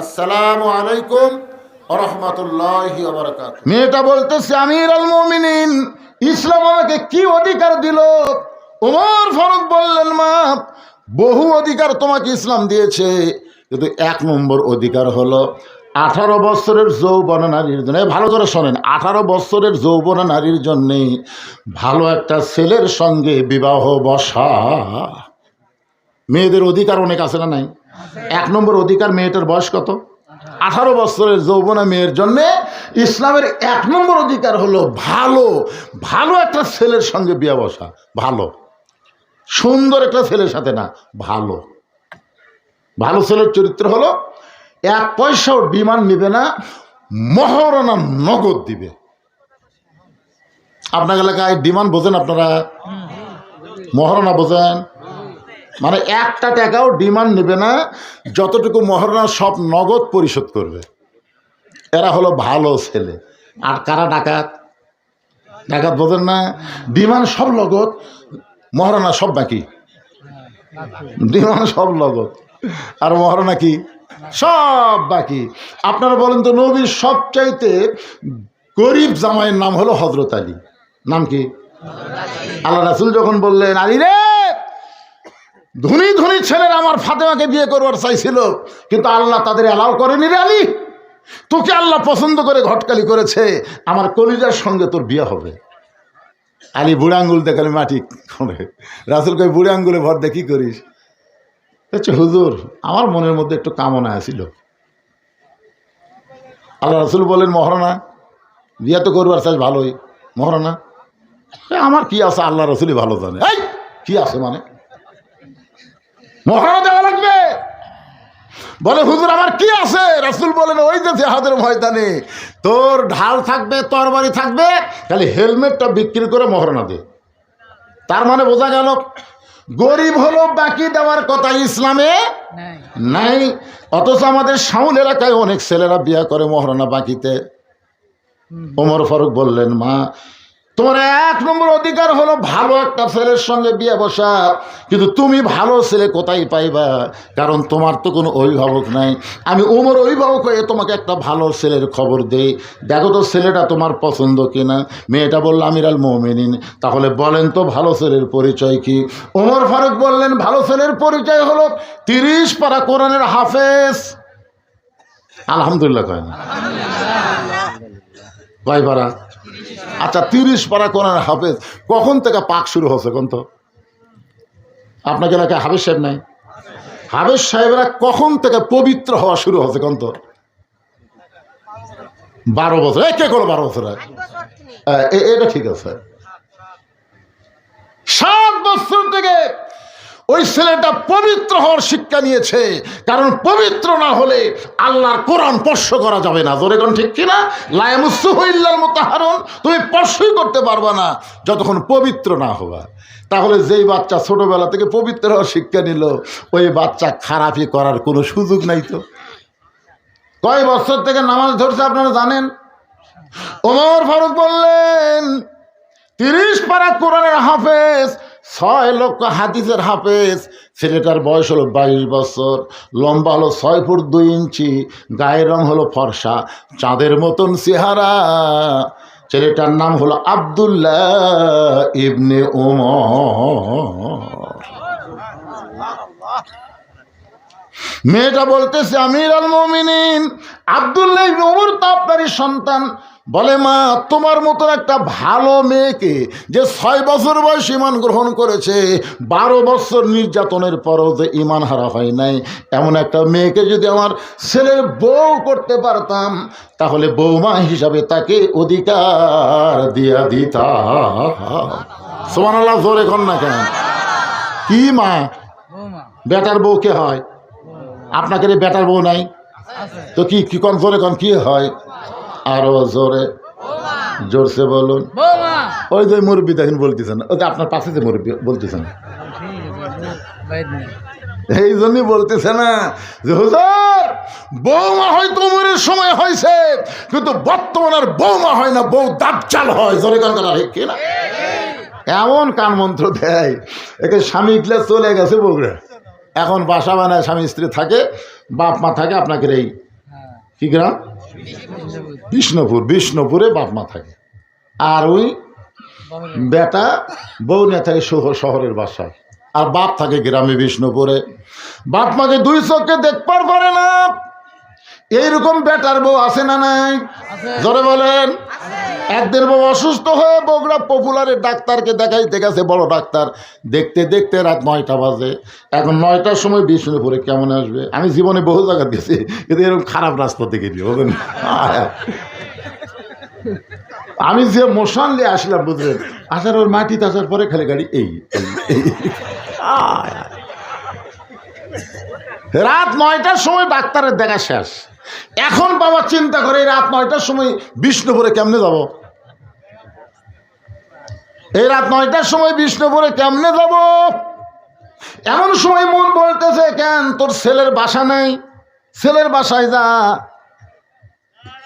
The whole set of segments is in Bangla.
আসসালামু আলাইকুম রহমতুল্লাহি মেয়েটা বলতেছে, আমির আল মমিনিন, ইসলাম আমাকে কি অধিকার দিল? উমর ফারুক বললেন, মা, বহু অধিকার তোমাকে ইসলাম দিয়েছে, কিন্তু এক নম্বর অধিকার হলো, আঠারো বছরের যৌবন নারীর জন্য ভালো করে শোনেন, আঠারো বছরের যৌবন নারীর জন্যে ভালো একটা ছেলের সঙ্গে বিবাহ বসা, মেয়েদের অধিকার অনেক আছে না নাই? এক নম্বর অধিকার মেয়েটার বয়স কত? আঠারো বছরের যৌবনা মেয়ের জন্য ইসলামের এক নম্বর অধিকার হলো ভালো। ভালো একটা ছেলের সঙ্গে বিয়ে বসা, ভালো। সুন্দর একটা ছেলের সাথে না, ভালো। ভালো ছেলের চরিত্র হলো, এক পয়সাও ডিমান্ড নেবে না, মহারণা নগদ দিবে। আপনার এলাকায় ডিমান্ড বোঝেন আপনারা? মহারণা বোঝেন? মানে একটা টাকাও ডিমান্ড নেবে না, যতটুকু মহারণা সব নগদ পরিশোধ করবে। এরা হলো ভালো ছেলে। আর কারা ডাকাত? ডাকাত বোঝেন না ডিমান্ড সব নগদ, মহারণা সব বাকি। ডিমান্ড সব নগদ। আর মহারণা কি? সব বাকি। আপনারা বলেন তো নবীর সবচাইতে গরিব জামাইয়ের নাম হলো হজরত আলী। নাম কি? আল্লাহ রাসুল যখন বললেন, আলী রে ধনী ধনী ছেলেরা আমার ফাতেমাকে বিয়ে করবার চাইছিল, কিন্তু আল্লাহ তাদের অ্যালাউ করেনি রে আলী। তোকে আল্লাহ পছন্দ করে ঘটকালি করেছে, আমার কলিজার সঙ্গে তোর বিয়ে হবে। আলী বুড়া আঙ্গুল দেখালে মাটি করে বুড়া আঙ্গুলে ভর দেখি করিস? হচ্ছে হুজুর, আমার মনের মধ্যে একটু কামনা আছিল। আল্লাহ রাসুল বলেন মহারণা বিয়ে তো করবার চাই ভালোই। মহারণা আমার কি আছে, আল্লাহ রসুলই ভালো জানে। এই, কি আছে মানে? মহারণা দেওয়া লাগবে। বলে হুজুর আমার কি আছে? রাসুল বলেন ওই যে জেহাদের ময়দানে তোর ঢাল থাকবে তরবারি থাকবে খালি হেলমেটটা বিক্রি করে মহারণা দে। তার মানে বোঝা গেল গরিব হলো বাকি দেওয়ার কথা ইসলামে নাই। নাই অথচ আমাদের সাউল এলাকায় অনেক ছেলেরা বিয়ে করে মহারণা বাকিতে। ওমর ফারুক বললেন মা তোমার এক নম্বর অধিকার হলো ভালো একটা ছেলের সঙ্গে বিয়ে বসা। কিন্তু তুমি ভালো ছেলে কোথায় পাইবা? কারণ তোমার তো কোনো অভিভাবক নাই। আমি ওমর অভিভাবক হয়ে তোমাকে একটা ভালো ছেলের খবর দেই। দেখো তো ছেলেটা তোমার পছন্দ কিনা? মেয়েটা বলল, আমিরাল মৌমিনিন। তাহলে বলেন তো ভালো ছেলের পরিচয় কি? ওমর ফারুক বললেন, ভালো ছেলের পরিচয় হলো তিরিশ পারা কোরআনের হাফেজ। আলহামদুলিল্লাহ কয় না? কয় পারা? আচ্ছা তিরিশ পারা কোরআনের হাফেজ, কখন থেকে পাক শুরু হচ্ছে কোন তো? আপনাকে এলাকায় হাফেজ সাহেব নাই? হাফেজ সাহেবরা কখন থেকে পবিত্র হওয়া শুরু হচ্ছে কোন তো? বারো বছর। এ, কে করো বারো বছর এটা ঠিক আছে। সাত বছর থেকে ওই ছেলেটা পবিত্র হওয়ার শিক্ষা নিয়েছে। কারণ পবিত্র না হলে আল্লাহর কোরআন স্পর্শ করা যাবে না। জোরে কোন ঠিক কিনা? মতো হারণ তুমি স্পর্শই করতে পারবা না যতক্ষণ পবিত্র না হওয়া তাহলে যেই বাচ্চা ছোটোবেলা থেকে পবিত্র হওয়ার শিক্ষা নিল, ওই বাচ্চা খারাপই করার কোনো সুযোগ নাই তো। কয় বছর থেকে নামাজ ধরছে আপনারা জানেন? ওমর ফারুক বললেন, তিরিশ পারা কোরআনের হাফেজ ছয় লক্ষ হাদিসের হাফেজ। ছেলেটার বয়স হলো বাইশ বছর। লম্বা হলো ছয় ফুট দুই ইঞ্চি। গায়ের রং হলো ফর্সা। চাঁদের মতন চেহারা। ছেলেটার নাম হলো আবদুল্লাহ ইবনে ওমর মেয়েটা বলতেছে, আমির আল মমিনিন, আবদুল্লাহ ইবনে ওমর তো আপনারই সন্তান। বলে মা তোমার মতন একটা ভালো মেয়েকে যে ছয় বছর বয়স ইমান গ্রহণ করেছে বারো বছর নির্যাতনের পরও যে ইমান হারা হয় নাই। এমন একটা মেয়েকে যদি আমার ছেলের বউ করতে পারতাম তাহলে বৌমা হিসাবে তাকে অধিকার দিয়া দিতাম। সোমান আল্লাহ জোরে কর না কেন? কি মা? বেটার বউ কে হয় আপনাকে বেটার বউ নাই? তো কি কি কন জোরে কন কি হয়? আরও জোরে জোরসে বলুন। ওই যে মুরব্বী দেখেন বলতেছেন ওই যে আপনার পাশে যে মুরব্বী বলতেছেন। এই জন্যই বলতেছে না যে হুজুর বৌমা হয়তো উমরের সময় হয়েছে কিন্তু বর্তমান আর বৌমা হয় না বউ দাজ্জাল হয়। জোরে কান কথা ঠিক কিনা? এমন কান মন্ত্র দেয় একে স্বামী ক্লাস চলে গেছে বউরা। এখন বাসা বানায় স্বামী স্ত্রী থাকে বাপ মা থাকে আপনাকে এই কি গ্রাম? বিষ্ণুপুর বিষ্ণুপুরে বাপ মা থাকে। আর ওই বেটা বউ নিয়ে থাকে শহর- শহরের বাসায়। আর বাপ থাকে গ্রামে বিষ্ণুপুরে। বাপ মাকে দুই চোখে দেখবার করে না। এইরকম বেটার বউ আছে না নাই? জোরে বলেন। একদিন বাবা অসুস্থ হয়ে বগুড়া পপুলারের ডাক্তারকে দেখাইতে গেছে, বড় ডাক্তার। দেখতে দেখতে রাত নয়টা বাজে। এখন নয়টার সময় বিষ্ণুপুরে কেমন আসবে? আমি জীবনে বহু জায়গা গেছি কিন্তু এরকম খারাপ রাস্তা থেকে দিই বলেন আমি যে মোশন নিয়ে আসলাম, বুঝলেন? আসার ওর মাটিতে আসার পরে খালি গাড়ি, এই। রাত নয়টার সময় ডাক্তারের দেখা শেষ। এখন বাবা চিন্তা করে রাত নয়টার সময় বিষ্ণুপুরে কেমনে যাব? এই রাত নয়টার সময় বিষ্ণুপুরে কেমনে যাব? এমন সময় মন বলতেছে, কেন তোর ছেলের বাসা নেই? ছেলের বাসায় যা।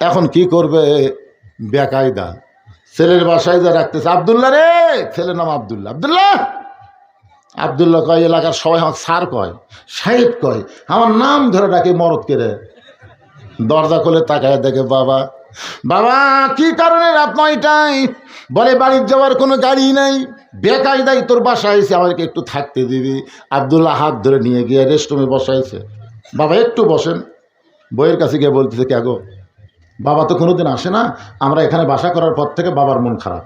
এখন কি করবে? বেকায়দা। ছেলের বাসায় যা রাখতেছে। আবদুল্লাহ রে! ছেলের নাম আবদুল্লাহ। আবদুল্লাহ! আবদুল্লাহ কয়, এলাকার সবাই আমার স্যার কয়, সাহেব কয়, আমার নাম ধরে ডাকে মরদ কেড়ে দরজা খুলে তাকায় দেখে বাবা। বাবা, কি কারণে রাত নয়টায়? বলে, বাড়ির যাওয়ার কোনো গাড়ি নাই। বেকায়দাই তোর বাসায় এসে আমাকে একটু থাকতে দিবি। আবদুল্লাহ হাত ধরে নিয়ে গিয়ে রেস্টরুমে বসাইছে। বাবা, একটু বসেন। বইয়ের কাছে গিয়ে বলতেছে, কে গো? বাবা তো কোনোদিন আসে না। আমরা এখানে বাসা করার পর থেকে বাবার মন খারাপ।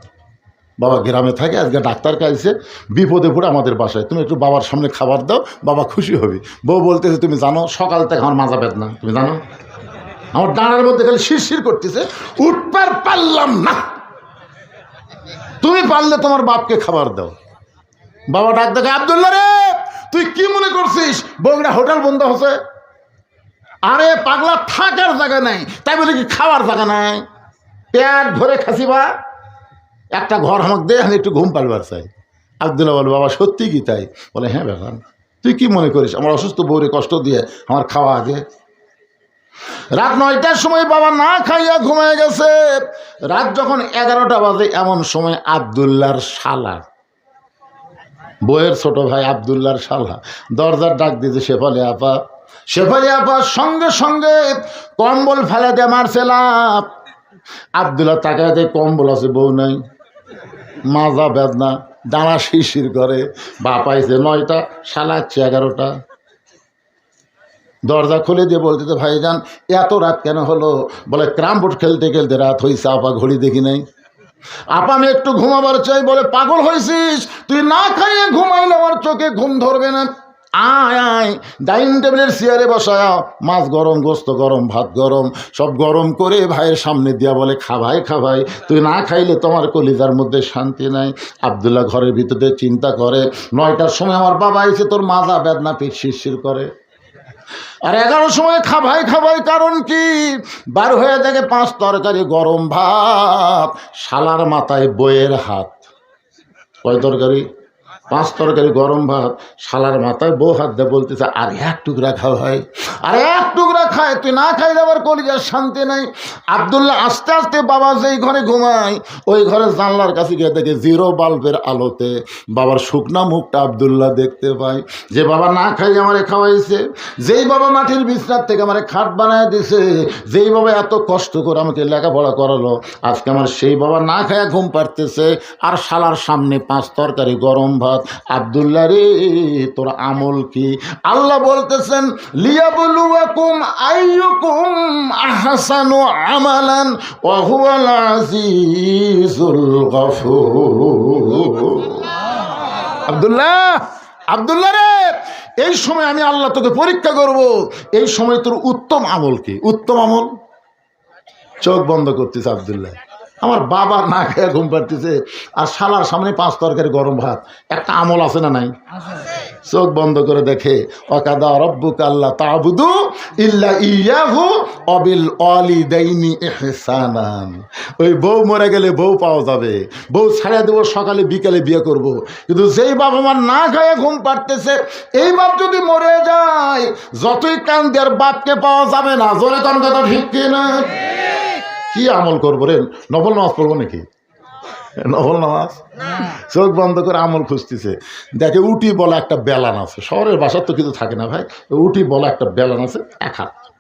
বাবা গ্রামে থাকে, আজকে ডাক্তার কাছে বিপদে পড়ে আমাদের বাসায়। তুমি একটু বাবার সামনে খাবার দাও, বাবা খুশি হবে। বউ বলতেছে, তুমি জানো, সকাল থেকে আমার মাজা বেদনা। তুমি জানো? আমার ডানার মধ্যে খালি শিরশির করতেছে। উঠবার পারলাম না। তুমি পারলে তোমার বাপকে খাবার দাও। বাবা ডাক দেখে আবদুল্লা রে, তুই কি মনে করছিস? বগুড়া হোটেল বন্ধ হচ্ছে। আরে, পাগলা থাকার জায়গা নাই। তাই বলে কি খাওয়ার জায়গা নাই? পেট ভরে খাসিবা একটা ঘর আমাকে দে, আমি একটু ঘুম পালবার চাই। আবদুল্লাহ বলে, বাবা, সত্যি কি তাই? বলে হ্যাঁ বেখান তুই কি মনে করিস? আমার অসুস্থ বউরে কষ্ট দিয়ে আমার খাওয়া আগে রাত নয়টার সময় বাবা না খাইয়া ঘুমিয়ে গেছে। রাত যখন এগারোটা বাজে, এমন সময় আবদুল্লার শালা। বইয়ের ছোট ভাই আবদুল্লার শালা। দরজার ডাক দিয়েছে, শেফালি আপা। শেফালি আপা, সঙ্গে সঙ্গে কম্বল ফেলে দিয়ে মারছে লাভ আবদুল্লাহ তাকাতে কম্বল আছে, বউ নাই। মাজা বেদনা ডানা শিশির করে। বাপাইছে নয়টা সালাচ্ছে এগারোটা। দরজা খুলে দিয়ে বলতে তো ভাইজান, এত রাত কেন হলো? বলে, ক্রাম বোর্ড খেলতে খেলতে রাত হয়েছে আপা ঘড়ি দেখি নাই। আপা, আমি একটু ঘুমাবার চাই। বলে, পাগল হয়েছিস তুই না খাইয়ে ঘুমাইলে আমার চোখে ঘুম ধরবে না। আয় আয়, ডাইনিং টেবিলের চেয়ারে বসায় মাছ গরম, গোস্ত গরম, ভাত গরম, সব গরম করে ভাইয়ের সামনে দিয়া বলে খাভাই খাভাই তুই না খাইলে তোমার কলিজার মধ্যে শান্তি নাই। আবদুল্লাহ ঘরের ভিতরে চিন্তা করে, নয়টার সময় আমার বাবা এসে তোর মাজা, বেদনা পিঠ শিরশির করে। আর এগারো সময় খাবাই খাবাই কারণ কি? বার হয়ে থাকে পাঁচ তরকারি গরম ভাত, শালার মাথায় বইয়ের হাত। কয় তরকারি? পাঁচ তরকারি গরম ভাত, শালার মাথায় বউ হাত দিয়ে বলতেছে, আর এক টুকরা খাওয়া হয় আর এক টুকরা খায় তুই না খাই আবার কলিজার শান্তি নাই। আবদুল্লাহ আস্তে আস্তে বাবা যেই ঘরে ঘুমায়, ওই ঘরে জানলার কাছে গিয়ে দেখে জিরো বাল্বের আলোতে বাবার শুকনা মুখটা আবদুল্লাহ দেখতে পায়। যে বাবা না খাই আমারে খাওয়াইছে, যেই বাবা মাটির বিছনার থেকে আমারে খাট বানায় দিছে, যেই বাবা এত কষ্ট করে আমাকে লেখাপড়া করালো, আজকে আমার সেই বাবা না খায়া ঘুম পারতেছে আর শালার সামনে পাঁচ তরকারি গরম ভাত আবদুল্লাহ রে, তোর আমল কি? আল্লাহ বলতেছেন, লিয়াবলুয়াকুম আইয়ুকুম আমালান, ওয়া আবদুল্লাহ আবদুল্লাহ রে, এই সময় আমি আল্লাহ তোকে পরীক্ষা করব, এই সময় তোর উত্তম আমল কি? উত্তম আমল? চোখ বন্ধ করতেছে আবদুল্লাহ। আমার বাবা না খেয়ে ঘুম পাড়তেছে। আর শালার সামনে পাঁচ তরকারি গরম ভাত। একটা আমল আছে না নাই? চোখ বন্ধ করে দেখে অকাদা রব্বুক আল্লাহ তাবুদু ইল্লা ইয়াহু অবিল অলি দেইনি এহসানান ওই বউ মরে গেলে বউ পাওয়া যাবে। বউ ছেড়ে দেবো, সকালে বিকালে বিয়ে করব। কিন্তু যেই বাবা আমার না খায় ঘুম পাড়তেছে, এই বাপ যদি মরে যায়, যতই কান দেওয়ার বাপকে পাওয়া যাবে না। জোরে কোন কথা ঠিক কিনা? কি আমল করব রে? নবল নামাজ পড়ব নাকি? নবল নামাজ? চোখ বন্ধ করে আমল খুঁজতেছে। দেখে উটি বলা একটা বেলান আছে। শহরের বাসার তো কিছু থাকে না ভাই। উটি বলা একটা বেলান আছে এক হাত।